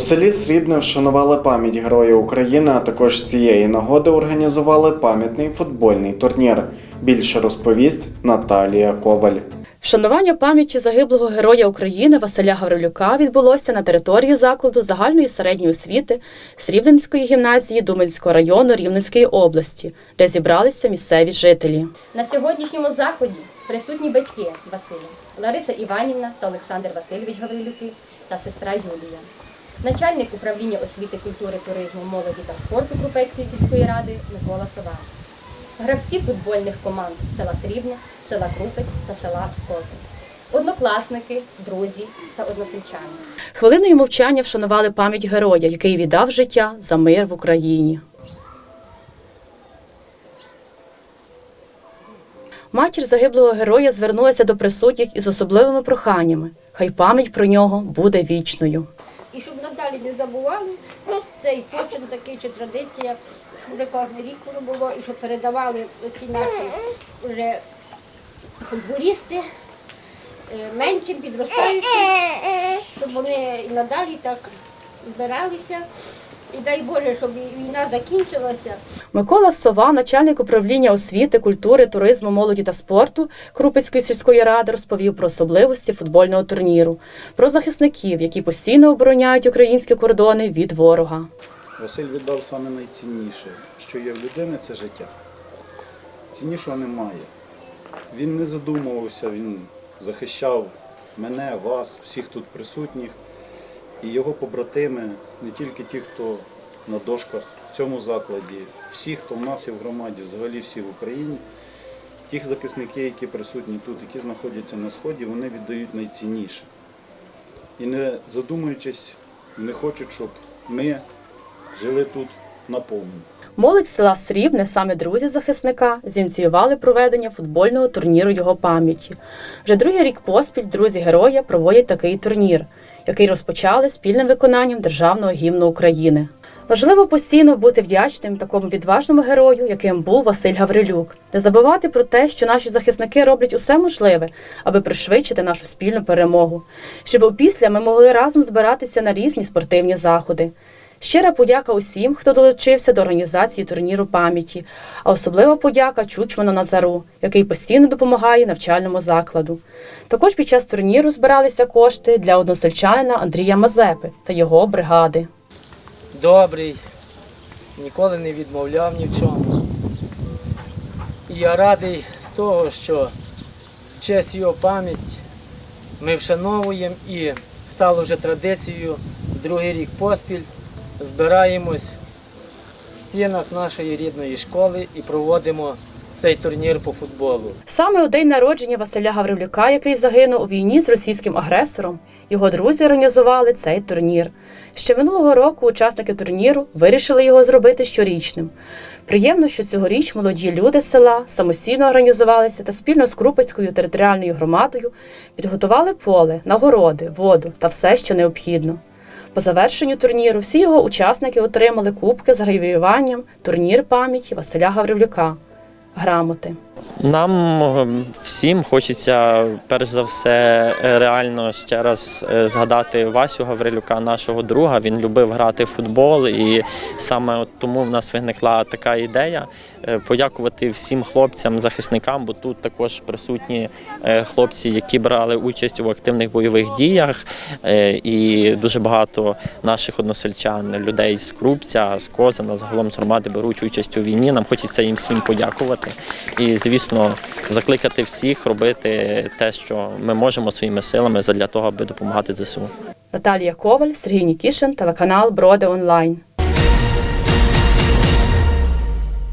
У селі Срібне вшанували пам'ять Героя України, а також з цієї нагоди організували пам'ятний футбольний турнір. Більше розповість Наталія Коваль. Вшанування пам'яті загиблого героя України Василя Гаврилюка відбулося на території закладу загальної середньої освіти Срібненської гімназії Думельського району Рівненської області, де зібралися місцеві жителі. На сьогоднішньому заході присутні батьки Василя Лариса Іванівна та Олександр Васильович Гаврилюки та сестра Юлія, начальник управління освіти, культури, туризму, молоді та спорту Крупецької сільської ради Микола Сова, гравці футбольних команд села Срібне, села Крупець та села Козин, однокласники, друзі та односельчани. Хвилиною мовчання вшанували пам'ять героя, який віддав життя за мир в Україні. Матір загиблого героя звернулася до присутніх із особливими проханнями. Хай пам'ять про нього буде вічною. І надалі не забували цей почин такий чи традиція, вже кожен рік воно було, і що передавали ці наші вже футболісти е, меншим, підростаючим, щоб вони і надалі так збиралися. І дай Боже, щоб війна закінчилася. Микола Сова, начальник управління освіти, культури, туризму, молоді та спорту Крупицької сільської ради, розповів про особливості футбольного турніру, про захисників, які постійно обороняють українські кордони від ворога. Василь віддав саме найцінніше, що є в людини, це життя. Ціннішого немає. Він не задумувався, він захищав мене, вас, всіх тут присутніх. І його побратими, не тільки ті, хто на дошках в цьому закладі, всі, хто в нас є в громаді, взагалі всі в Україні, ті захисники, які присутні тут, які знаходяться на сході, вони віддають найцінніше. І не задумуючись, не хочуть, щоб ми жили тут наповну. Молодь села Срібне, саме друзі захисника, зініціювали проведення футбольного турніру його пам'яті. Вже другий рік поспіль друзі героя проводять такий турнір, який розпочали спільним виконанням державного гімну України. Важливо постійно бути вдячним такому відважному герою, яким був Василь Гаврилюк, не забувати про те, що наші захисники роблять усе можливе, аби пришвидшити нашу спільну перемогу, щоб опісля ми могли разом збиратися на різні спортивні заходи. Щира подяка усім, хто долучився до організації турніру пам'яті, а особлива подяка Чучману Назару, який постійно допомагає навчальному закладу. Також під час турніру збиралися кошти для односельчанина Андрія Мазепи та його бригади. добрий, ніколи не відмовляв ні в чому. І я радий з того, що в честь його пам'ять ми вшановуємо і стало вже традицією другий рік поспіль. Збираємось в стінах нашої рідної школи і проводимо цей турнір по футболу. Саме у день народження Василя Гаврилюка, який загинув у війні з російським агресором, його друзі організували цей турнір. Ще минулого року учасники турніру вирішили його зробити щорічним. Приємно, що цьогоріч молоді люди з села самостійно організувалися та спільно з Крупецькою територіальною громадою підготували поле, нагороди, воду та все, що необхідно. По завершенню турніру всі його учасники отримали кубки з гравіюванням турнір пам'яті Василя Гаврилюка, грамоти. Нам е, всім хочеться перш за все е, реально ще раз е, згадати Васю Гаврилюка, нашого друга. Він любив грати в футбол, і саме от тому в нас виникла така ідея подякувати всім хлопцям, захисникам, бо тут також присутні хлопці, які брали участь у активних бойових діях, і дуже багато наших односельчан, людей з Крупця, з Козина, загалом з громади беруть участь у війні. Нам хочеться їм всім подякувати. І, звісно, закликати всіх робити те, що ми можемо своїми силами для того, аби допомагати ЗСУ. Наталія Коваль, Сергій Нікішин, телеканал Броди Онлайн.